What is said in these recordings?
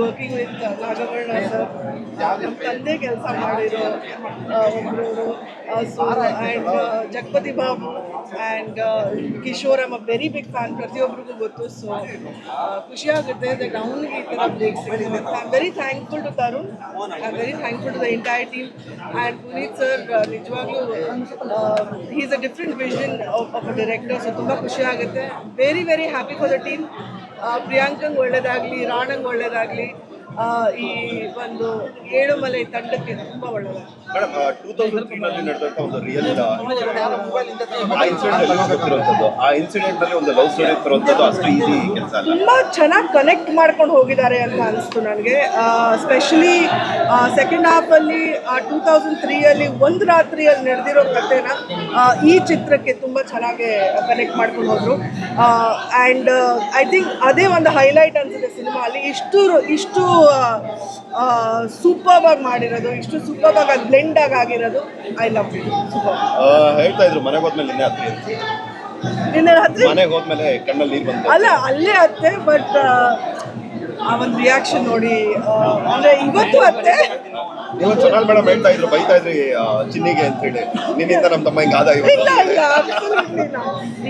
Working with Nagavarna sir ನಮ್ಮ ತಂದೆ ಕೆಲಸ ಮಾಡಿರೋ ಒಬ್ಬರು and Jagapathi Babu and Kishore am a very big fan ಪ್ರತಿಯೊಬ್ಬರಿಗೂ ಗೊತ್ತು ಸೊ ಖುಷಿ ಆಗುತ್ತೆ ದಟ್ ಅವನಿಗೆ ಈ ಥರ ಬ್ರೇಕ್ ಸಿಕ್ಕಿದೆ I am very thankful to Tarun I am very thankful to the entire team and Puneeth sir ನಿಜವಾಗ್ಲೂ he's a different vision of a director so ತುಂಬ ಖುಷಿ ಆಗುತ್ತೆ very very happy for the team ಪ್ರಿಯಾಂಕಂಗೆ ಒಳ್ಳೇದಾಗಲಿ ರಾಣಂಗೆ ಒಳ್ಳೇದಾಗಲಿ ಈ ಒಂದು ಏಳುಮಲೆ ತಂಡಕ್ಕೆ ತುಂಬಾ ತುಂಬಾ ತ್ರೀ ಅಲ್ಲಿ ಅಲ್ಲ ಚೆನ್ನಾಗಿ ಕನೆಕ್ಟ್ ಮಾಡ್ಕೊಂಡು ಹೋಗಿದ್ದಾರೆ ಅಂತ ಅನಿಸ್ತು ನನಗೆ. ಸ್ಪೆಷಲಿ ಸೆಕೆಂಡ್ ಹಾಫ್ ಅಲ್ಲಿ ಟೂ ತೌಸಂಡ್ ತ್ರೀಯಲ್ಲಿ ಒಂದು ರಾತ್ರಿಯಲ್ಲಿ ನಡೆದಿರೋ ಕಥೆನ ಈ ಚಿತ್ರಕ್ಕೆ ತುಂಬ ಚೆನ್ನಾಗಿ ಕನೆಕ್ಟ್ ಮಾಡ್ಕೊಂಡು ಹೋದ್ರು. ಆ್ಯಂಡ್ ಐ ಥಿಂಕ್ ಅದೇ ಒಂದು ಹೈಲೈಟ್ ಅನ್ಸುತ್ತೆ ಸಿನಿಮಾ ಅಲ್ಲಿ ಇಷ್ಟು ಇಷ್ಟು ಸೂಪರ್ ಆಗಿ ಮಾಡಿರೋದು. ಇಷ್ಟು ಸೂಪರ್ ಆಗಿ ಅದು ಬ್ಲೆಂಡ್ ಆಗಿ ಆಗಿರೋದು. ಐ ಲವ್ ಇಟ್ ಸೂಪರ್ ಆ, ಹೇಳ್ತಾ ಇದ್ರು ಮನೆಗೆ ಹೋದ್ಮೇಲೆ ನಿನ್ನೆ ಹತ್ತಿ ನಿನ್ನೆ ರಾತ್ರಿ ಮನೆಗೆ ಹೋದ್ಮೇಲೆ ಕಣ್ಣಲ್ಲಿ ನೀರು ಬಂತು ಅಲ್ಲ ಅಲ್ಲೇ ಅತ್ತೆ ಬಟ್ ಆ ಒಂದು ರಿಯಾಕ್ಷನ್ ನೋಡಿ ಅಂದ್ರೆ ಇವತ್ತು ಅತ್ತೆ. ಇವತ್ತು ಚೆನ್ನಾಗಿ ಮೇಡಮ್ ಹೇಳ್ತಾ ಇದ್ರು ಬೈತಾ ಇದ್ರಿ ಚಿನ್ನಿಗೆ ಅಂತ ಹೇಳಿ. ನಿನ್ನಿಂದ ನಮ್ಮ ತಮ್ಮ ಹಿಂಗ ಆದ ಇಲ್ಲ ಇಲ್ಲ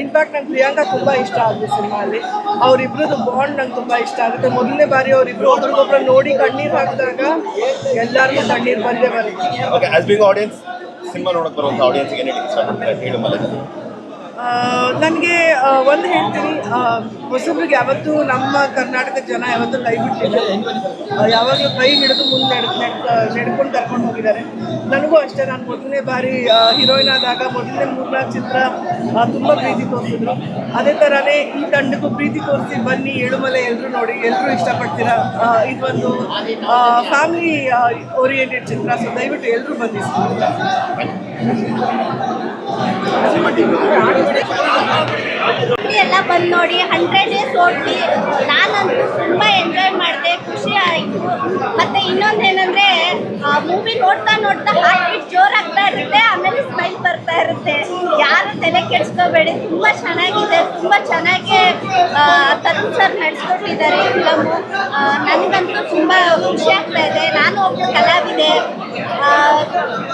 ಇನ್ಫ್ಯಾಕ್ಟ್ ನಂಗೆ ಪ್ರಿಯಾಂಕಾ ತುಂಬಾ ಇಷ್ಟ ಆದ್ರು ಸಿನಿಮಾ ಅಲ್ಲಿ ಅವರಿಬ್ರದ್ದು ಬಾಂಡ್ ನಂಗೆ ತುಂಬಾ ಇಷ್ಟ ಆಗುತ್ತೆ. ಮೊದಲನೇ ಬಾರಿ ಅವರಿಬ್ರು ಒಬ್ರಿಗೊಬ್ರು ನೋಡಿ ಕಣ್ಣೀರು ಹಾಕಿದಾಗ ಎಲ್ಲರಿಗೂ ಕಣ್ಣೀರ್ ಬಂದೇ ಬರುತ್ತೆ. Okay as being audience cinema ನೋಡಕ್ ಬರುವಂತ ಆಡಿಯನ್ಸ್ ಏನೇ ಹೇಳಿ ಇಷ್ಟಪಡ್ತಾರೆ ಹೇಳು ಮಲೆ ನನಗೆ ಒಂದು ಹೇಳ್ತೀನಿ. ಹೊಸಬ್ರಿಗೆ ಯಾವತ್ತೂ ನಮ್ಮ ಕರ್ನಾಟಕದ ಜನ ಯಾವತ್ತೂ ಕೈ ಬಿಟ್ಟಿಲ್ಲ ಯಾವಾಗಲೂ ಕೈ ಹಿಡಿದು ಮುಂದೆ ನಡ್ ನಡ್ಕೊಂಡು ಕರ್ಕೊಂಡು ಹೋಗಿದ್ದಾರೆ. ನನಗೂ ಅಷ್ಟೇ. ನಾನು ಮೊದಲನೇ ಬಾರಿ ಹೀರೋಯಿನ್ ಆದಾಗ ಮೊದಲನೇ ಮೂರ್ನಾಲ್ಕು ಚಿತ್ರ ತುಂಬ ಪ್ರೀತಿ ತೋರಿಸಿದ್ರು. ಅದೇ ಥರನೇ ಈ ತಂಡಕ್ಕೂ ಪ್ರೀತಿ ತೋರಿಸಿ ಬನ್ನಿ ಏಳುಮಲೆ ಎಲ್ಲರೂ ನೋಡಿ ಎಲ್ಲರೂ ಇಷ್ಟಪಡ್ತೀರಾ? ಇದು ಇದೊಂದು ಫ್ಯಾಮಿಲಿ ಓರಿಯೆಂಟೆಡ್ ಚಿತ್ರ. ಸೊ ದಯವಿಟ್ಟು ಎಲ್ಲರೂ ಬನ್ನಿ. ಎಲ್ಲ ಬಂದು ನೋಡಿ ಹಂಡ್ರೆಡ್ ಡೇಸ್ ಓಡ್ಲಿ. ನಾನಂತೂ ತುಂಬ ಎಂಜಾಯ್ ಮಾಡಿದೆ ಖುಷಿ ಆಯಿತು. ಮತ್ತು ಇನ್ನೊಂದೇನೆಂದರೆ ಮೂವಿ ನೋಡ್ತಾ ನೋಡ್ತಾ ಹಾರ್ಟ್ ಬೀಟ್ ಜೋರಾಗ್ತಾ ಇರುತ್ತೆ ಆಮೇಲೆ ಸ್ಮೈಲ್ ಬರ್ತಾ ಇರುತ್ತೆ. ಯಾರು ತಲೆ ಕೆಡಿಸ್ಕೋಬೇಡಿ ತುಂಬ ಚೆನ್ನಾಗಿದೆ ತುಂಬ ಚೆನ್ನಾಗಿ ಆ, ತರುಣ್ ಸರ್ ನಡೆಸ್ಕೊಟ್ಟಿದ್ದಾರೆ. ಫಿಲಮು ನನಗಂತೂ ತುಂಬ ಖುಷಿ ಆಗ್ತಾ ಇದೆ. ನಾನು ಒಬ್ಬ ಕಲಾವಿದೆ.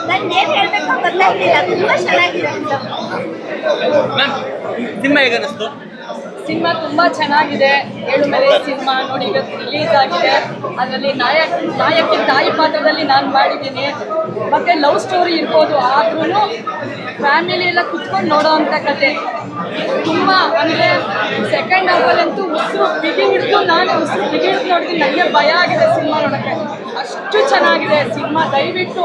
ನಾನು ಏನು ಹೇಳಬೇಕು ಗೊತ್ತಾಗ್ಲಿಲ್ಲ ತುಂಬಾ ಚೆನ್ನಾಗಿದೆ ಫಿಲಮ್ ಸಿನಿಮಾ ಹೇಗೆ ಅನಿಸ್ತು ಸಿನಿಮಾ ತುಂಬಾ ಚೆನ್ನಾಗಿದೆ. ಏಳು ಮೇಲೆ ಸಿನಿಮಾ ನೋಡಿ ಇವತ್ತು ರಿಲೀಸ್ ಆಗಿದೆ. ಅದರಲ್ಲಿ ನಾಯಕ ನಾಯಕಿ ತಾಯಿ ಪಾತ್ರದಲ್ಲಿ ನಾನು ಮಾಡಿದ್ದೀನಿ. ಮತ್ತೆ ಲವ್ ಸ್ಟೋರಿ ಇರ್ಬೋದು ಆದ್ರೂ ಫ್ಯಾಮಿಲಿ ಎಲ್ಲ ಕುತ್ಕೊಂಡು ನೋಡೋ ಅಂತ ಕತೆ. ತುಂಬ ಅಂದರೆ ಸೆಕೆಂಡ್ ಹಾಫಲ್ಲಂತೂ ಉಸಿರು ಬಿಗಿ ಹಿಡಿದು ನಾನು ಉಸಿರು ಬಿಗಿ ಹಿಡಿದು ನೋಡ್ತೀನಿ ನನಗೆ ಭಯ ಆಗಿದೆ ಸಿನಿಮಾ ನೋಡೋಕ್ಕೆ. ಅಷ್ಟು ಚೆನ್ನಾಗಿದೆ ಸಿನಿಮಾ. ದಯವಿಟ್ಟು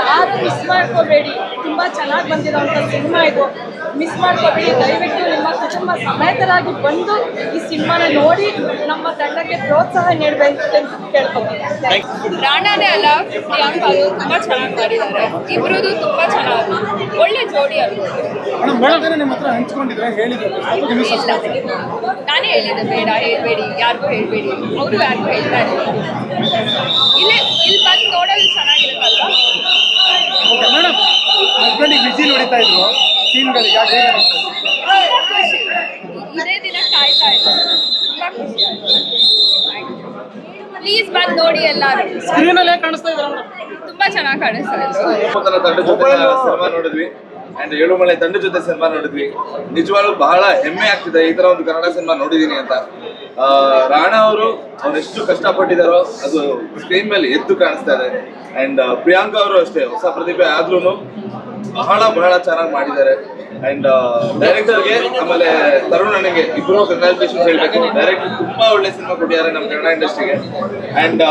ಯಾರು ಮಿಸ್ ಮಾಡ್ಕೋಬೇಡಿ. ತುಂಬ ಚೆನ್ನಾಗಿ ಬಂದಿರೋಂಥ ಸಿನಿಮಾ ಇದು. ಮಿಸ್ ಮಾಡ್ಕೋಬೇಡಿ. ದಯವಿಟ್ಟು ಕುಟುಂಬ ಸಮೇತರಾಗಿ ಬಂದು ಈ ಸಿನಿಮಾನ ನೋಡಿ ನಮ್ಮ ತಂಡಕ್ಕೆ ಪ್ರೋತ್ಸಾಹ ನೀಡಬೇಕು ಅಂತ ಕೇಳ್ಕೊತೀನಿ. ರಾಣಾನೇ ಅಲ್ಲ ಪ್ರಿಯಾಂಕ ಅವರು ತುಂಬಾ ಚೆನ್ನಾಗಿ ಮಾಡಿದ್ದಾರೆ. ಇಬ್ರದ್ದು ತುಂಬಾ ಚೆನ್ನಾಗಿ ಒಳ್ಳೆ ಜೋಡಿ ಅವರು ನಿಮ್ಮ ಹತ್ರ ಹಂಚ್ಕೊಂಡಿದ್ರೆ ನಾನೇ ಹೇಳಿದ್ದೆ ಬೇಡ ಹೇಳ್ಬೇಡಿ ಯಾರಿಗೂ ಹೇಳ್ಬೇಡಿ. ಅವರು ಯಾರಿಗೂ ಹೇಳ್ತಾ ಇಲ್ಲ. ಇಲ್ಲೇ ಇಲ್ಲಿ ಬಂದು ನೋಡೋದು ಚೆನ್ನಾಗಿರುತ್ತಲ್ವಾ? ಹಸ್ಬೆಂಡಿಗೆ ಬಿಸಿ ನೋಡಿತಾ ಇದ್ರು. ಸೀನ್ಗಳಿಗೆ ಖುಷಿ ಇದೇ ದಿನ ಕಾಯ್ತಾ ಇದ್ದೆ. ತುಂಬಾ ಖುಷಿ ಪ್ಲೀಸ್ ಬಂದು ನೋಡಿ ಎಲ್ಲರೂ. ಸ್ಕ್ರೀನಲ್ಲಿ ಹೇಗೆ ಕಾಣಿಸ್ತಾ ಇದ್ದಾರೆ ತುಂಬಾ ಚೆನ್ನಾಗಿ ಕಾಣಿಸ್ತಾ ಇದೆ. ಮೊದಲ ತಂಡ ಜೊತೆ ಸಿನಿಮಾ ನೋಡಿದ್ವಿ. ಅಂಡ್ ಏಳುಮಲೆ ತಂಡ ಜೊತೆ ಸಿನಿಮಾ ನೋಡಿದ್ವಿ. ನಿಜವಾಗ್ಲೂ ಬಹಳ ಹೆಮ್ಮೆ ಆಗ್ತಿದೆ ಈ ತರ ಒಂದು ಕನ್ನಡ ಸಿನಿಮಾ ನೋಡಿದೀನಿ ಅಂತ. ಆ, ರಾಣಾ ಅವರು ಅವ್ರು ಎಷ್ಟು ಕಷ್ಟಪಟ್ಟಿದಾರೋ ಅದು ಸ್ಕ್ರೀನ್ ಮೇಲೆ ಎದ್ದು ಕಾಣಿಸ್ತಾ ಇದೆ. ಅಂಡ್ ಪ್ರಿಯಾಂಕಾ ಅವರು ಅಷ್ಟೇ ಹೊಸ ಪ್ರತಿಭೆ ಆದ್ರೂ ಬಹಳ ಬಹಳ ಚೆನ್ನಾಗಿ ಮಾಡಿದ್ದಾರೆ. ಅಂಡ್ ಡೈರೆಕ್ಟರ್ಗೆ ಆಮೇಲೆ ತರುಣ್ ಅಣ್ಣಗೆ ಇಬ್ಬರು ಕಂಗ್ರಾಚುಲೇಷನ್ಸ್ ಹೇಳ್ಬೇಕು. ಡೈರೆಕ್ಟರ್ ತುಂಬಾ ಒಳ್ಳೆ ಸಿನಿಮಾ ಕೊಟ್ಟಿದ್ದಾರೆ ನಮ್ಮ ಕನ್ನಡ ಇಂಡಸ್ಟ್ರಿಗೆ ಅಂಡ್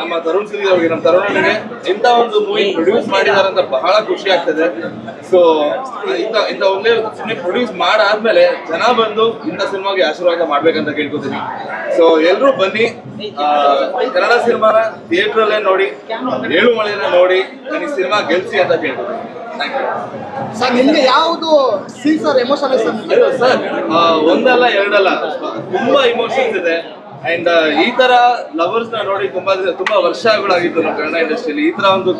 ನಮ್ಮ ತರುಣ್ ಸಿರಿ ಅವ್ರಿಗೆ, ನಮ್ಮ ತರುಣ್ ಇಂಥ ಒಂದು ಮೂವಿ ಪ್ರೊಡ್ಯೂಸ್ ಮಾಡಿದ್ದಾರೆ ಅಂತ ಬಹಳ ಖುಷಿ ಆಗ್ತದೆ. ಸೊ ಇಂಥ ಇಂಥ ಒಳ್ಳೆ ಸಿನಿಮಾ ಪ್ರೊಡ್ಯೂಸ್ ಮಾಡಾದ್ಮೇಲೆ ಜನ ಬಂದು ಇಂಥ ಸಿನಿಮಾಗೆ ಆಶೀರ್ವಾದ ಮಾಡ್ಬೇಕಂತ ಕೇಳ್ಕೊತೀನಿ. ಸೊ ಎಲ್ಲರೂ ಬನ್ನಿ ಕನ್ನಡ ಸಿನಿಮಾನ ಥಿಯೇಟರ್ ಅಲ್ಲೇ ನೋಡಿ, ಏಳು ಮಳೆಯನ್ನ ನೋಡಿ ನಾನು ಈ ಸಿನಿಮಾ ಗೆಲ್ಸಿ ಅಂತ ಕೇಳ್ಕೊತೀನಿ. ಸರ್, ನಿಮಗೆ ಯಾವುದು ಆರ್ ಎಮೋಷನ್ ಸರ್ ಒಂದಲ್ಲ, ಎರಡಲ್ಲ. ತುಂಬಾ ಇಮೋಷನ್ಸ್ ಇದೆ. ಅಂಡ್ ಈ ತರ ಲವರ್ಸ್ನ ನೋಡಿ ತುಂಬಾ ತುಂಬಾ ವರ್ಷಗಳಾಗಿತ್ತು ನಮ್ಮ ಕನ್ನಡ ಇಂಡಸ್ಟ್ರಿಯಲ್ಲಿ ಈ ತರ ಒಂದು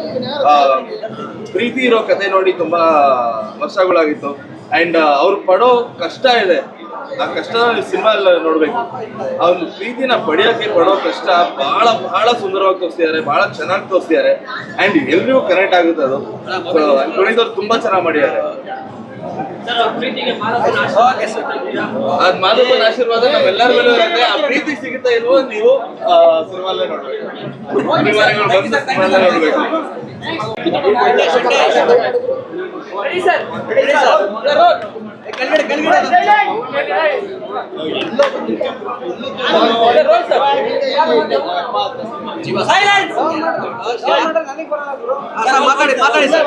ಪ್ರೀತಿ ಇರೋ ಕತೆ ನೋಡಿ ತುಂಬಾ ವರ್ಷಗಳಾಗಿತ್ತು. ಅಂಡ್ ಅವ್ರು ಪಡೋ ಕಷ್ಟ ಇದೆ. ಆ ಕಷ್ಟ ಸಿನಿಮಾ ಎಲ್ಲ ನೋಡ್ಬೇಕು ಒಂದು ಪ್ರೀತಿನ ಪಡೆಯೋಕೆ ಪಡೋ ಕಷ್ಟ ಬಹಳ ಬಹಳ ಸುಂದರವಾಗಿ ತೋರಿಸಿದ್ದಾರೆ ಬಹಳ ಚೆನ್ನಾಗಿ ತೋರಿಸಿದ್ದಾರೆ ಅಂಡ್ ಎಲ್ರಿಗೂ ಕನೆಕ್ಟ್ ಆಗುತ್ತೆ ಅದು ಪುನೀತ್ ಅವ್ರು ತುಂಬಾ ಚೆನ್ನಾಗಿ ಮಾಡಿದ್ದಾರೆ ಅದ್ ಮಾಧವನ ಆಶೀರ್ವಾದ ನಮ್ಮೆಲ್ಲರ ಮೇಲೂ ಇರುತ್ತೆ ಆ ಪ್ರೀತಿ ಸಿಗುತ್ತಾ ಇಲ್ವೋ ನೀವು ಸಿನಿಮಾಲ್ಲೇ ನೋಡ್ಬೇಕು ನೋಡ್ಬೇಕು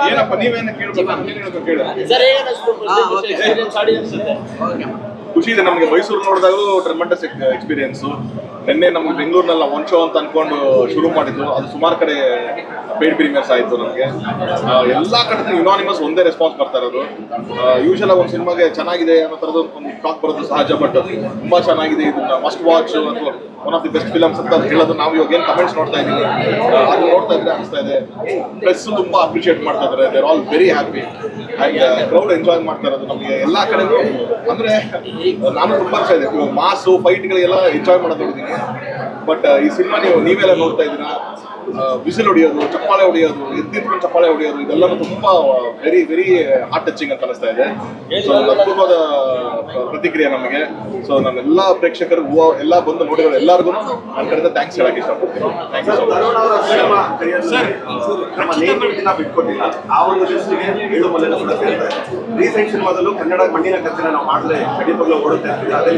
ಏನಪ್ಪ ನೀವೇನ ಕೇಳ್ಬೇಕು? ನೀನ್ ಹೇಳ್ಬೇಕು ಕೇಳು. ಖುಷಿ ಇದೆ ನಮಗೆ ಮೈಸೂರು ನೋಡಿದಾಗಲೂ ಟ್ರೆಮೆಂಡಸ್ ಎಕ್ಸ್ಪೀರಿಯನ್ಸು ನಿನ್ನೆ ನಮ್ಗೆ ಬೆಂಗಳೂರಿನಲ್ಲಿ ಒನ್ ಶೋ ಅಂತ ಅನ್ಕೊಂಡು ಶುರು ಮಾಡಿದ್ದು. ಅದು ಸುಮಾರು ಕಡೆ ಪೇಡ್ ಪ್ರೀಮಿಯರ್ಸ್ ಆಯಿತು ನಮಗೆ. ಎಲ್ಲ ಕಡೆ ಯುನಾನಿಮಸ್ ಒಂದೇ ರೆಸ್ಪಾನ್ಸ್ ಬರ್ತಾ ಇರೋದು. ಯೂಶಲ್ ಒಂದು ಸಿನಿಮಾಗೆ ಚೆನ್ನಾಗಿದೆ ಅನ್ನೋ ಥರದ್ದು ಒಂದು ಟಾಕ್ ಬರೋದು ಸಹಜ ಬಟ್ ತುಂಬ ಚೆನ್ನಾಗಿದೆ ಇದನ್ನ. ಮಸ್ಟ್ ವಾಚ್ ಅಥವಾ one of the best films ಅಂತ ಹೇಳೋದು ನಾವು ಇವಾಗ ಏನು ಕಮೆಂಟ್ಸ್ ನೋಡ್ತಾ ಇದ್ದೀವಿ ಅದು ನೋಡ್ತಾ ಇದ್ರೆ ಅನಿಸ್ತಾ ಇದೆ. ಪ್ರೆಸ್ ತುಂಬ ಅಪ್ರಿಷಿಯೇಟ್ ಮಾಡ್ತಾ ಇದ್ದಾರೆ they're all very happy crowd enjoy ಮಾಡ್ತಾ ಇರೋದು ನಮಗೆ ಎಲ್ಲಾ ಕಡೆಗೂ? ಅಂದ್ರೆ ನಾನು ತುಂಬಾ ಇಷ್ಟ ಇದೆ. ಮಾಸು ಫೈಟ್ಗಳಿಗೆಲ್ಲ ಎಂಜಾಯ್ ಮಾಡೋದು ಬಟ್ ಈ ಸಿನಿಮಾ ನೀವು ನೀವೆಲ್ಲ ನೋಡ್ತಾ ಇದ್ದೀರಾ? ವಿಸಿಲ್ ಹೊಡೆಯೋದು ಚಪ್ಪಾಳೆ ಹೊಡೆಯೋದು ಎದ್ದಿರ್ಕೊಂಡು ಚಪ್ಪಾಳೆ ಹೊಡೆಯೋದು ಇದೆಲ್ಲ ತುಂಬಾ ವೆರಿ ವೆರಿ ಹಾರ್ಟ್ ಟಚಿಂಗ್ ಅಂತ ಅನಿಸ್ತಾ ಇದೆ. ಸೊ ಅದ್ಭುತವಾದ ಪ್ರತಿಕ್ರಿಯೆ ನಮಗೆ. ಸೊ ನಮ್ಮೆಲ್ಲ ಪ್ರೇಕ್ಷಕರು ಹೂವ ಎಲ್ಲ ಬಂದು ನೋಡಿರೋ ಎಲ್ಲರಿಗೂ ನನ್ನ ಕಡೆಯಿಂದ ಥ್ಯಾಂಕ್ಸ್ ಹೇಳಕ್ ಇಷ್ಟಪಡ್ತೀನಿ. ಥ್ಯಾಂಕ್ ಯು ಸೊ ಮಚ್ ನಮ್ಮ ನೇಮಿಂಗ್ ದಿನ ಬಿಟ್ಕೊಟ್ಟಿಲ್ಲ. ಆ ಒಂದು ಲಿಸ್ಟ್ಗೆ ಏಳು ಮಲೆನ ಕೂಡ ಸೇರ್ತಾರೆ ರೀಸೆಂಟ್ ಸಿನಿಮಾದಲ್ಲೂ ಕನ್ನಡ ಮಣ್ಣಿನ ಕಥೆನ ನಾವು ಖಂಡಿತವಾಗ್ಲೂ ಓಡುತ್ತೆ ಅದೇ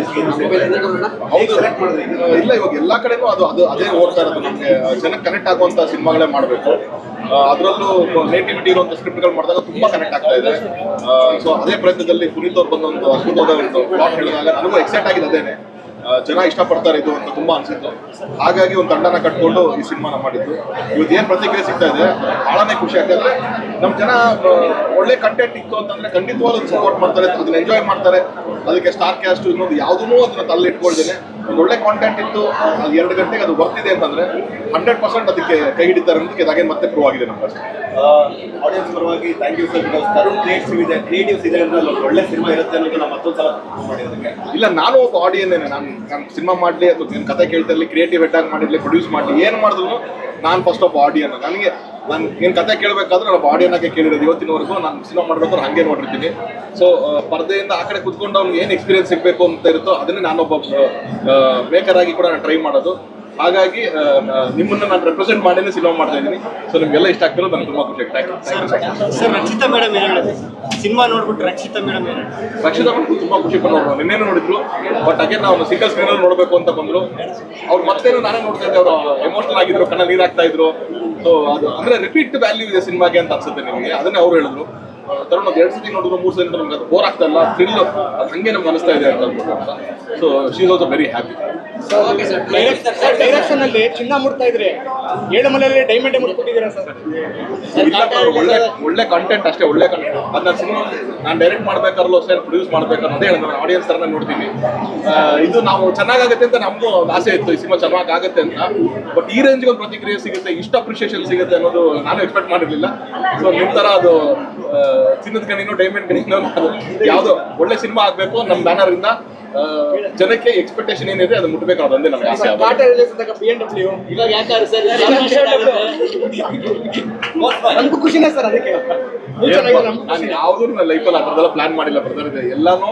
ಸೆಲೆಕ್ಟ್ ಮಾಡಿದ್ರೆ. ಇಲ್ಲ ಇವಾಗ ಎಲ್ಲಾ ಕಡೆನೂ ಅದು ಅದು ಅದೇ ಓಡ್ತಾ ಇರೋದು ನಮಗೆ. ಜನಕ್ಕೆ ಕನೆಕ್ಟ್ ಆಗುವಂತ ಸಿನಿಮಾಗಳೇ ಮಾಡಬೇಕು. ಅದರಲ್ಲೂ ನೇಟಿವಿಟಿ ಇರುವಂತ ಸ್ಕ್ರಿಪ್ಟ್ಗಳು ಮಾಡಿದಾಗ ತುಂಬಾ ಕನೆಕ್ಟ್ ಆಗ್ತಾ ಇದೆ. ಸೊ ಅದೇ ಪ್ರಯತ್ನದಲ್ಲಿ ಪುನೀತ್ ಅವ್ರು ಬಂದ ಒಂದು ಅದ್ಭುತವಾದ ಒಂದು ಪ್ಲಾಟ್ ಹೇಳಿದಾಗ ನನಗೂ ಎಕ್ಸೈಟ್ ಆಗಿದೆ ಅದೇನೆ. ಜನ ಇಷ್ಟಪಡ್ತಾರೆ ಇದು ಅಂತ ತುಂಬಾ ಅನ್ಸಿತ್ತು. ಹಾಗಾಗಿ ಒಂದು ತಂಡನ ಕಟ್ಕೊಂಡು ಈ ಸಿನಿಮಾನ ಮಾಡಿದ್ದು. ಇವತ್ತು ಏನ್ ಪ್ರತಿಕ್ರಿಯೆ ಸಿಗ್ತಾ ಇದೆ, ಬಹಳನೇ ಖುಷಿ ಯಾಕಂದ್ರೆ ನಮ್ಮ ಜನ ಒಳ್ಳೆ ಕಂಟೆಂಟ್ ಇತ್ತು ಅಂತಂದ್ರೆ ಖಂಡಿತವಾಗ್ಲೂ ಸಪೋರ್ಟ್ ಮಾಡ್ತಾರೆ, ಅದನ್ನ ಎಂಜಾಯ್ ಮಾಡ್ತಾರೆ. ಅದಕ್ಕೆ ಸ್ಟಾರ್ ಕ್ಯಾಸ್ಟ್ ಇನ್ನೊಂದು ಯಾವುದೂ ಅದನ್ನ ತಲೆ ಇಟ್ಕೊಳ್ದೇನೆ ಒಂದು ಒಳ್ಳೆ ಕಾಂಟೆಂಟ್ ಇತ್ತು. ಅದು ಎರಡು ಗಂಟೆಗೆ ಅದು ಬರ್ತಿದೆ ಅಂತಂದ್ರೆ ಹಂಡ್ರೆಡ್ ಪರ್ಸೆಂಟ್ ಅದಕ್ಕೆ ಕೈ ಹಿಡಿತಾರೆ ಅಂತ ಇದಾಗೆ ಮತ್ತೆ ಪ್ರೂವ್ ಆಗಿದೆ ನಮ್ಮ ಅಷ್ಟೇ. ಆಡಿಯನ್ಸ್ ಪರವಾಗಿ thank you sir because Tarun creates ಇದೆ ಕ್ರಿಯೇಟಿವ್ಸ್ ಇದೆ ಅಂದ್ರೆ ಅಲ್ಲಿ ಒಳ್ಳೆ ಸಿನಿಮಾ ಇರುತ್ತೆ ಅನ್ನೋದು ನಾವು ಮತ್ತೊಂದು ಸಲ ಮಾಡಿದ್ದಕ್ಕೆ ಇಲ್ಲ ನಾನು ಒಬ್ಬ ಆಡಿಯನ್ ನಾನು ನಾನು ಸಿನಿಮಾ ಮಾಡಲಿ ಅಥವಾ ನಿಮ್ಮ ಕತೆ ಕೇಳ್ತಿರಲಿ ಕ್ರಿಯೇಟಿವ್ ಹೆಡ್ ಆಗಿ ಮಾಡಿರ್ಲಿ ಪ್ರೊಡ್ಯೂಸ್ ಮಾಡಲಿ ಏನು ಮಾಡಿದ್ರು ನಾನು ಫಸ್ಟ್ ಒಬ್ಬ ಆಡಿಯನ್ ನನಗೆ ನಾನು ಏನು ಕತೆ ಕೇಳಬೇಕಾದ್ರೆ ನಾನು ಆಗಿ ಕೇಳಿರೋದು. ಇವತ್ತಿನವರೆಗೂ ನಾನು ಸಿನಿಮಾ ಮಾಡ್ಬೇಕಾದ್ರೆ ಹಾಗೆ ನೋಡಿರ್ತೀನಿ. ಸೊ ಪರದೆಯಿಂದ ಆ ಕಡೆ ಕುತ್ಕೊಂಡು ಅವ್ನಿಗೆ ಏನು ಎಕ್ಸ್ಪೀರಿಯನ್ಸ್ ಸಿಗಬೇಕು ಅಂತ ಇರುತ್ತೋ ಅದನ್ನೇ ನಾನೊಬ್ಬ ಮೇಕರ್ ಆಗಿ ಕೂಡ ಟ್ರೈ ಮಾಡೋದು. ಹಾಗಾಗಿ ನಿಮ್ಮನ್ನ ನಾನು ರೆಪ್ರೆಸೆಂಟ್ ಮಾಡಿನೇ ಸಿನಿಮಾ ಮಾಡ್ತಾ ಇದ್ದೀನಿ. ಸೊ ನಿಮ್ಗೆಲ್ಲ ಇಷ್ಟ ಆಗ್ತಿರೋ ನನಗೆ ತುಂಬಾ ಖುಷಿ ಆಗ್ತಾ ಸರ್ ರಕ್ಷಿತಾ ಮೇಡಮ್ ಏನು ಹೇಳೋದು ಸಿನಿಮಾ ನೋಡ್ಬಿಟ್ಟು ರಕ್ಷಿತಾ ಮೇಡಮ್ ಏನು ರಕ್ಷಿತಾ ಮೇಡಮ್ ತುಂಬಾ ಖುಷಿ ಪಡೋರು ನಿನ್ನೇನು ನೋಡಿದ್ರು ಬಟ್ ಅಗೇನ್ ನಾವು ಸಿಂಗಲ್ ಸ್ಕ್ರೀನ್ ನೋಡ್ಬೇಕು ಅಂತ ಬಂದ್ರು. ಅವ್ರು ಮತ್ತೇನು ನಾನೇ ನೋಡ್ತಾ ಇದ್ದೆ ಅವರು ಎಮೋಷನಲ್ ಆಗಿದ್ರು ಕಣ್ಣ ನೀರಾಗ್ತಾ ಹಾಕ್ತಾ ಇದ್ರು. ಸೊ ಅದು ಅಂದ್ರೆ ರಿಪೀಟ್ ವ್ಯಾಲ್ಯೂ ಇದೆ ಸಿನಿಮಾಗೆ ಅಂತ ಅನ್ಸುತ್ತೆ ನಿಮಗೆ. ಅದನ್ನೇ ಅವ್ರು ಹೇಳಿದ್ರು. ತರುಣ್ ಒಂದು ಎರಡು ಸತಿ ನೋಡಿದ್ರು ಮೂರು ಸತಿ ನಮ್ಗೆ ಅದು ಬೋರ್ ಆಗ್ತಾ ಇಲ್ಲ ಥ್ರಿಲ್ ಅದು ಹಂಗೆ ನಮ್ಗೆ ಅನಿಸ್ತಾ ಇದೆ ಅಂತ so she is also very happy sir direction ಅಲ್ಲಿ ಚಿನ್ನ ಮುಡ್ತಾ ಇದ್ರೆ ಏಳು ಮಲೆಯಲ್ಲಿ ಡೈಮಂಡ್ ಸರ್ ಒಳ್ಳೆ ಒಳ್ಳೆ ಕಂಟೆಂಟ್ ಅಷ್ಟೇ ಒಳ್ಳೆ ಕಂಟೆಂಟ್ ಅದನ್ನ ಸಿನಿಮಾ ನಾನು ಡೈರೆಕ್ಟ್ ಮಾಡ್ಬೇಕಾದ್ರೂ ಸರ್ ಪ್ರೊಡ್ಯೂಸ್ ಮಾಡ್ಬೇಕನ್ನೋದೇ ಅದೇ ಹೇಳಿದ್ರೆ ನಾನು ಆಡಿಯನ್ಸ್ ತರ ನೋಡ್ತೀನಿ. ಆ, ಇದು ನಾವು ಚೆನ್ನಾಗಾಗುತ್ತೆ ಅಂತ ನಮಗೂ ಆಸೆ ಇತ್ತು ಈ ಸಿನಿಮಾ ಚೆನ್ನಾಗಾಗುತ್ತೆ ಅಂತ. ಬಟ್ ಈ ರೇಂಜ್ಗೆ ಒಂದು ಪ್ರತಿಕ್ರಿಯೆ ಸಿಗುತ್ತೆ ಇಷ್ಟ ಅಪ್ರಿಷಿಯೇಷನ್ ಸಿಗುತ್ತೆ ಅನ್ನೋದು ನಾನು ಎಕ್ಸ್ಪೆಕ್ಟ್ ಮಾಡಿರಲಿಲ್ಲ. ಸೊ ನಿಮ್ಮ ತರ ಅದು ಚಿನ್ನದ ಗಣಿನೋ ಡೈಮಂಡ್ ಗಣಿನೋ ಯಾವ್ದೋ ಒಳ್ಳೆ ಸಿನಿಮಾ ಆಗಬೇಕು ನಮ್ಮ ಬ್ಯಾನರಿಂದ ಜನಕ್ಕೆ ಎಕ್ಸ್ಪೆಕ್ಟೇಷನ್ ಏನಿದೆ ಅದು ಮುಟ್ಬೇಕು ಅನ್ನೋದೊಂದೇ ನಮಗೆ ಆಸೆ ನಮಗೂ ಖುಷಿನೇ ಸರ್ ಅದಕ್ಕೆ. ನಾನು ಯಾವ್ದು ನನ್ನ ಲೈಫಲ್ಲಿ ಆ ಥರದೆಲ್ಲ ಪ್ಲಾನ್ ಮಾಡಿಲ್ಲ ಬ್ರದರ್ ಇದೆ ಎಲ್ಲಾನು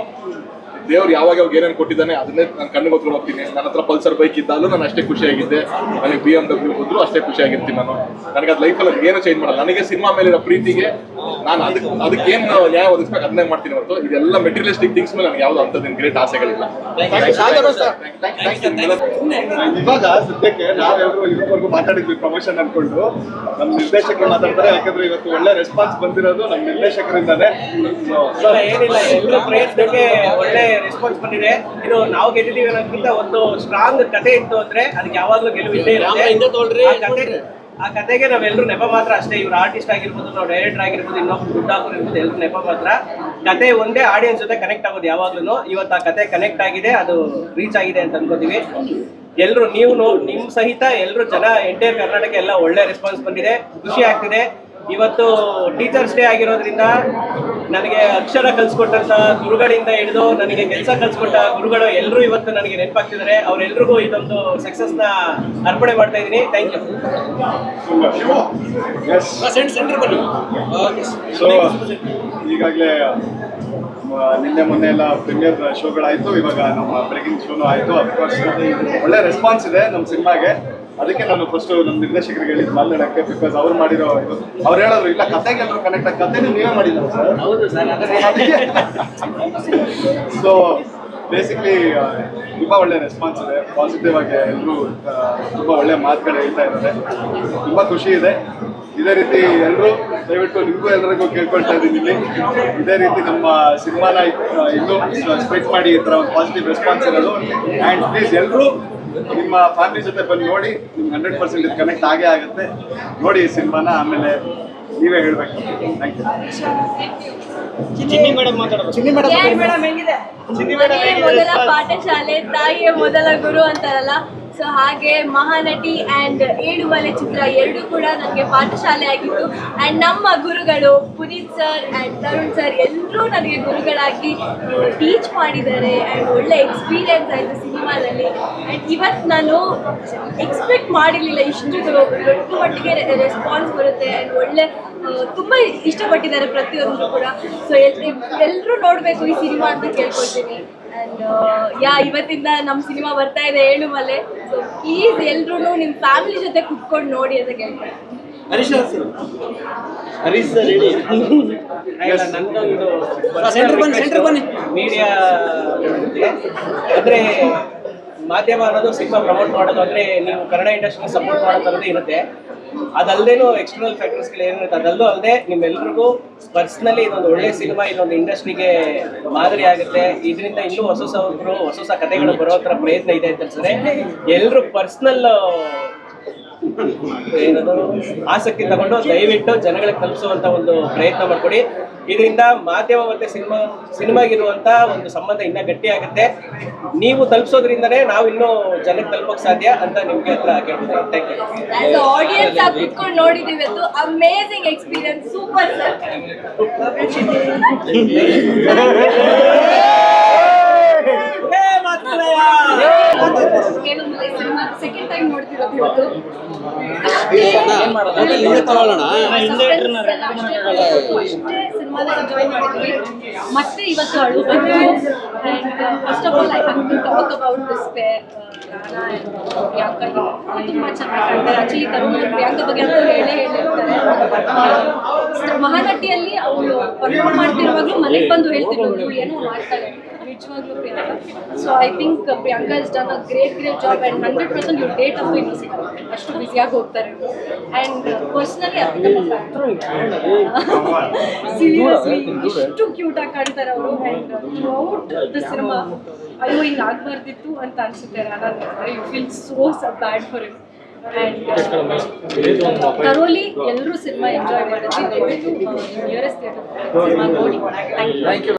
ದೇವ್ರು ಯಾವಾಗ ಯಾವಾಗ ಏನೇನು ಕೊಟ್ಟಿದ್ದಾನೆ ಅದನ್ನೇ ನಾನು ಕಣ್ಣು ಹೊತ್ಕೊಂಡು ಹೋಗ್ತೀನಿ. ನನ್ನ ಹತ್ರ ಪಲ್ಸರ್ ಬೈಕ್ ಇದ್ದಾಗಲೂ ನಾನು ಅಷ್ಟೇ ಖುಷಿಯಾಗಿದ್ದೆ ನನಗೆ ಬಿ ಎಂ ಡಬ್ಲ್ಯೂ ಹೋದ್ರು ಅಷ್ಟೇ ಖುಷಿಯಾಗಿರ್ತೀನಿ ನಾನು. ನನಗೆ ಅದು ಲೈಫಲ್ಲಿ ಅದು ಏನು ಚೇಂಜ್ ಮಾಡಲ್ಲ. ನನಗೆ ಸಿನಿಮಾ ಮೇಲಿರೋ ಪ್ರೀತಿಗೆ ನಾನು ಅದಕ್ಕೆ ಅದಕ್ಕೇನು ಏನು ನ್ಯಾಯ ಒದಗಿಸ್ಬೇಕು ಅದನ್ನೇ ಮಾಡ್ತೀನಿ ಹೊರತು. ಇದೆಲ್ಲ ಮೆಟೀರಿಯಲಿಸ್ಟಿಕ್ ಥಿಂಗ್ಸ್ ಮೇಲೆ ನನಗೆ ಯಾವುದು ಅಂಥದ್ದೇನು ಗ್ರೇಟ್ ಆಸೆಗಳಿಲ್ಲ. ಇವಾಗ ಸದ್ಯಕ್ಕೆ ನಾವೆಲ್ಲರೂ ಇವತ್ತವರೆಗೂ ಮಾತಾಡಿದ್ವಿ ಪ್ರಮೋಷನ್ ಅನ್ಕೊಂಡು. ನಮ್ಮ ನಿರ್ದೇಶಕರು ಮಾತಾಡ್ತಾರೆ ಯಾಕಂದ್ರೆ ಇವತ್ತು ಒಳ್ಳೆ ರೆಸ್ಪಾನ್ಸ್ ಬಂದಿರೋದು ನಮ್ಮ ನಿರ್ದೇಶಕರಿಂದಾನೆ. ಸರ್ ಏನಿಲ್ಲ ಎಲ್ಲರ ಪ್ರಯತ್ನಕ್ಕೆ ಒಳ್ಳೆ ರೆಸ್ಪಾನ್ಸ್ ಬಂದಿದೆ. ಇದು ನಾವು ಗೆದ್ದಿದ್ದೀವಿ ಅನ್ನೋದಕ್ಕಿಂತ ಒಂದು ಸ್ಟ್ರಾಂಗ್ ಕತೆ ಇತ್ತು ಅಂದ್ರೆ ಅದಕ್ಕೆ ಯಾವಾಗ್ಲೂ ಗೆಲುವಿದ್ದೇ ಇರುತ್ತೆ. ಆ ಕತೆ ಆ ಕತೆಗೆ ನಾವೆಲ್ಲರೂ ನೆಪ ಮಾತ್ರ ಅಷ್ಟೇ. ಇವ್ರು ಆರ್ಟಿಸ್ಟ್ ಆಗಿರ್ಬೋದು ನಾವು ಡೈರೆಕ್ಟರ್ ಆಗಿರ್ಬೋದು ಇನ್ನೊಬ್ರು ದುಡ್ಡು ಇರ್ಬೋದು ಎಲ್ಲರೂ ನೆಪ ಮಾತ್ರ. ಕತೆ ಒಂದೇ ಆಡಿಯನ್ಸ್ ಜೊತೆ ಕನೆಕ್ಟ್ ಆಗೋದು ಯಾವಾಗ್ಲೂ ಇವತ್ತು ಆ ಕತೆ ಕನೆಕ್ಟ್ ಆಗಿದೆ ಅದು ರೀಚ್ ಆಗಿದೆ ಅಂತ ಅನ್ಕೋತೀವಿ. ಎಲ್ಲರೂ ನೀವು ನಿಮ್ ಸಹಿತ ಎಲ್ಲರೂ ಜನ ಎಂಟೈರ್ ಕರ್ನಾಟಕ ಎಲ್ಲ ಒಳ್ಳೆ ರೆಸ್ಪಾನ್ಸ್ ಬಂದಿದೆ. ಖುಷಿ ಆಗ್ತಿದೆ. ಇವತ್ತು ಟೀಚರ್ಸ್ ಡೇ ಆಗಿರೋದ್ರಿಂದ ನನಗೆ ಅಕ್ಷರ ಕಲ್ಸ್ಕೊಟ್ಟಂತ ಗುರುಗಳಿಂದ ಹಿಡಿದು ನನಗೆ ಕೆಲಸ ಕಲ್ಸ್ಕೊಟ್ಟ ಗುರುಗಳು ಎಲ್ಲರೂ ಇವತ್ತು ನನಗೆ ನೆನಪಾಗ್ತಿದ್ದಾರೆ ಅವರೆಲ್ರಿಗೂ ಇದೊಂದು ಸಕ್ಸಸ್ನ ಅರ್ಪಣೆ ಮಾಡ್ತಾ ಇದ್ದೀನಿ. ಥ್ಯಾಂಕ್ ಯು ಎಸ್ ಸೊ ಈಗಾಗಲೇ ನಿನ್ನೆ ಮೊನ್ನೆ ಎಲ್ಲ ಪ್ರೀಮಿಯರ್ ಶೋಗಳಾಯಿತು ಇವಾಗ ನಮ್ಮ ಬ್ರೇಕಿಂಗ್ ಶೋನು ಆಯಿತು. ಅಫ್ಕೋರ್ಸ್ ಒಳ್ಳೆ ರೆಸ್ಪಾನ್ಸ್ ಇದೆ ನಮ್ಮ ಸಿನಿಮಾಗೆ. ಅದಕ್ಕೆ ನಾನು ಫಸ್ಟ್ ನಮ್ಮ ನಿರ್ದೇಶಕರಿಗೆ ಹೇಳಿದ್ದು ಮಾತಾಡೋಕ್ಕೆ ಬಿಕಾಸ್ ಅವ್ರು ಮಾಡಿರೋ ಇದು. ಅವ್ರು ಹೇಳೋರು ಇಲ್ಲ ಕತೆಗೆ ಎಲ್ಲರೂ ಕನೆಕ್ಟ್ ಆಗಿ ಕತೆನೂ ನೀವೇ ಮಾಡಿಲ್ಲ ಸರ್? ಸೊ ಬೇಸಿಕ್ಲಿ ತುಂಬ ಒಳ್ಳೆ ರೆಸ್ಪಾನ್ಸ್ ಇದೆ. ಪಾಸಿಟಿವ್ ಆಗಿ ಎಲ್ಲರೂ ತುಂಬ ಒಳ್ಳೆ ಮಾತುಗಳು ಹೇಳ್ತಾ ಇದ್ದಾರೆ. ತುಂಬ ಖುಷಿ ಇದೆ. ಇದೇ ರೀತಿ ಎಲ್ಲರೂ ದಯವಿಟ್ಟು ನಿಮಗೂ ಎಲ್ಲರಿಗೂ ಕೇಳ್ಕೊಳ್ತಾ ಇದ್ದೀನಿ. ಇಲ್ಲಿ ಇದೇ ರೀತಿ ನಮ್ಮ ಸಿನಿಮಾನ ಇನ್ನೂ ಸ್ಪ್ರೆಡ್ ಮಾಡಿ ಈ ಥರ ಒಂದು ಪಾಸಿಟಿವ್ ರೆಸ್ಪಾನ್ಸ್ ಇರೋದು. ಆ್ಯಂಡ್ ಪ್ಲೀಸ್ ಎಲ್ಲರೂ ನಿಮ್ಮ ಫ್ಯಾಮಿಲಿ ಜೊತೆ ಬಂದು ನೋಡಿ ನಿಮ್ಗೆ ಹಂಡ್ರೆಡ್ ಪರ್ಸೆಂಟ್ ಇದು ಕನೆಕ್ಟ್ ಆಗೇ ಆಗುತ್ತೆ. ನೋಡಿ ಈ ಸಿನಿಮಾನ ಆಮೇಲೆ ನೀವೇ ಹೇಳ್ಬೇಕು. ಥ್ಯಾಂಕ್ ಯು ಚಿನ್ನಿ ಮೇಡಮ್ ಮನೆಯೇ ಮೊದಲ ಪಾಠಶಾಲೆ ತಾಯಿಯೇ ಮೊದಲ ಗುರು ಅಂತಾರಲ್ಲ. ಸೊ ಹಾಗೆ ಮಹಾನಟಿ ಆ್ಯಂಡ್ ಏಳುಮಲೆ ಚಿತ್ರ ಎರಡೂ ಕೂಡ ನನಗೆ ಪಾಠಶಾಲೆ ಆಗಿತ್ತು ಆ್ಯಂಡ್ ನಮ್ಮ ಗುರುಗಳು Puneeth sir and Tarun sir ಎಲ್ಲರೂ ನನಗೆ ಗುರುಗಳಾಗಿ ಟೀಚ್ ಮಾಡಿದ್ದಾರೆ ಆ್ಯಂಡ್ ಒಳ್ಳೆ ಎಕ್ಸ್ಪೀರಿಯನ್ಸ್ ಆಯಿತು ಸಿನಿಮಾದಲ್ಲಿ. ಆ್ಯಂಡ್ ಇವತ್ತು ನಾನು ಎಕ್ಸ್ಪೆಕ್ಟ್ ಮಾಡಿರಲಿಲ್ಲ ಇಷ್ಟು ದೊಡ್ಡ ಮಟ್ಟಿಗೆ ರೆಸ್ಪಾನ್ಸ್ ಬರುತ್ತೆ ಆ್ಯಂಡ್ ಒಳ್ಳೆ ತುಂಬ ಇಷ್ಟಪಟ್ಟಿದ್ದಾರೆ ಪ್ರತಿಯೊಂದು ಕೂಡ. ಸೊ ಎಲ್ಲರೂ ನೋಡಬೇಕು ಈ ಸಿನಿಮಾ ಅಂತ ಕೇಳ್ಕೊಳ್ತೀನಿ. ಯಾ ಇವತ್ತಿಂದ ನಮ್ಮ ಸಿನಿಮಾ ಬರ್ತಾ ಇದೆ ಹೇಳು ಮಲೆ. ಸೊ ಪ್ಲೀಸ್ ಎಲ್ಲರೂ ನಿಮ್ಮ ಫ್ಯಾಮಿಲಿ ಜೊತೆ ಕುತ್ಕೊಂಡು ನೋಡಿ ಅಂತ ಕೇಳ್ತಾರೆ ನಂದೊಂದು ಮೀಡಿಯಾ ಅಂದ್ರೆ ಮಾಧ್ಯಮ ಅನ್ನೋದು ಸಿನಿಮಾ ಪ್ರಮೋಟ್ ಮಾಡೋದು ಅಂದ್ರೆ ನೀವು ಕನ್ನಡ ಇಂಡಸ್ಟ್ರಿ ಸಪೋರ್ಟ್ ಮಾಡೋದು ಇರುತ್ತೆ. ಅದಲ್ಲದೇನು ಎಕ್ಸ್ಟರ್ನಲ್ ಫ್ಯಾಕ್ಟರ್ಸ್ಗಳು ಏನಿರುತ್ತೆ, ಅದಲ್ಲೂ ಅಲ್ಲದೆ ನಿಮ್ಮೆಲ್ಲರಿಗೂ ಪರ್ಸ್ನಲಿ ಇದೊಂದು ಒಳ್ಳೆ ಸಿನಿಮಾ ಇದೊಂದು ಇಂಡಸ್ಟ್ರಿಗೆ ಮಾದರಿ ಆಗುತ್ತೆ. ಇದರಿಂದ ಇನ್ನೂ ಹೊಸ ಹೊಸ ಹೊಸ ಹೊಸ ಕಥೆಗಳು ಬರೋ ಪ್ರಯತ್ನ ಇದೆ ಅಂತ ಅನ್ಸಿದ್ರೆ ಎಲ್ಲರೂ ಪರ್ಸ್ನಲ್ ಆಸಕ್ತಿ ತಗೊಂಡು ದಯವಿಟ್ಟು ಜನಗಳಿಗೆ ತಲುಪಿಸುವಂತ ಒಂದು ಪ್ರಯತ್ನ ಮಾಡ್ಕೊಡಿ. ಇದರಿಂದ ಮಾಧ್ಯಮ ಮತ್ತೆ ಸಿನಿಮಾ ಸಿನಿಮಾಗಿರುವಂತ ಒಂದು ಸಂಬಂಧ ಇನ್ನ ಗಟ್ಟಿ ಆಗುತ್ತೆ. ನೀವು ತಲುಪಿಸೋದ್ರಿಂದನೇ ನಾವು ಇನ್ನೂ ಜನಕ್ಕೆ ತಲುಪೋಕ್ ಸಾಧ್ಯ ಅಂತ ನಿಮ್ಗೆ ಹತ್ರ ಕೇಳ್ಬೋದು ಆಡಿಯನ್ಸ್ ಕುತ್ಕೊಂಡು ಅದು ಎಕ್ಸ್ಪೀರಿಯನ್ಸ್ ಸೂಪರ್ ಸರ್ ಸೆಕೆಂಡ್ ಇವತ್ತು ಮತ್ತೆ ಇವತ್ತು ಅಳು first of all I have to talk about this pair ತುಂಬ ಚೆನ್ನಾಗಿ ಕಾಣ್ತಾರೆ ಆಕ್ಚುಲಿ ತರುಣ್ ಬಗ್ಗೆ ಅಂತೂ ಹೇಳೇ ಹೇಳಿರ್ತಾರೆ ಮಹಾನಟಿಯಲ್ಲಿ ಅವಳು ಪರ್ಫಾರ್ಮ್ ಮಾಡ್ತಿರುವಾಗಲೂ ಮನೆಗೆ ಬಂದು ಹೇಳ್ತಿರೋದು ಏನೋ ಮಾಡ್ತಾಳೆ ನಿಜವಾಗ್ಲೂ Priyanka so I think Priyanka is done a great great job and hundred percent you date of ಇನ್ನೂ ಅಷ್ಟು ಬ್ಯುಸಿಯಾಗಿ ಹೋಗ್ತಾರೆ. ಆ್ಯಂಡ್ ಪರ್ಸ್ನಲಿ ಸೀರಿಯಸ್ಲಿ ಇಷ್ಟು ಕ್ಯೂಟ್ ಆಗಿ ಕಾಣ್ತಾರೆ ಅವರು. ಆ್ಯಂಡ್ ಥ್ರೂಔಟ್ ದ ಸಿನಿಮಾ ಅಯ್ಯೋ ಹಿಂಗೆ ಆಗಬಾರ್ದಿತ್ತು ಅಂತ ಅನಿಸುತ್ತೆ ನಾನು you feel so bad for it and ತರೋಲಿ ಎಲ್ಲರೂ ಸಿನಿಮಾ ಎಂಜಾಯ್ ಮಾಡಿದ್ವಿ. ದಯವಿಟ್ಟು ನಿಯರೆಸ್ಟ್ ಸಿನಿಮಾ ನೋಡಿ ಥ್ಯಾಂಕ್ ಯು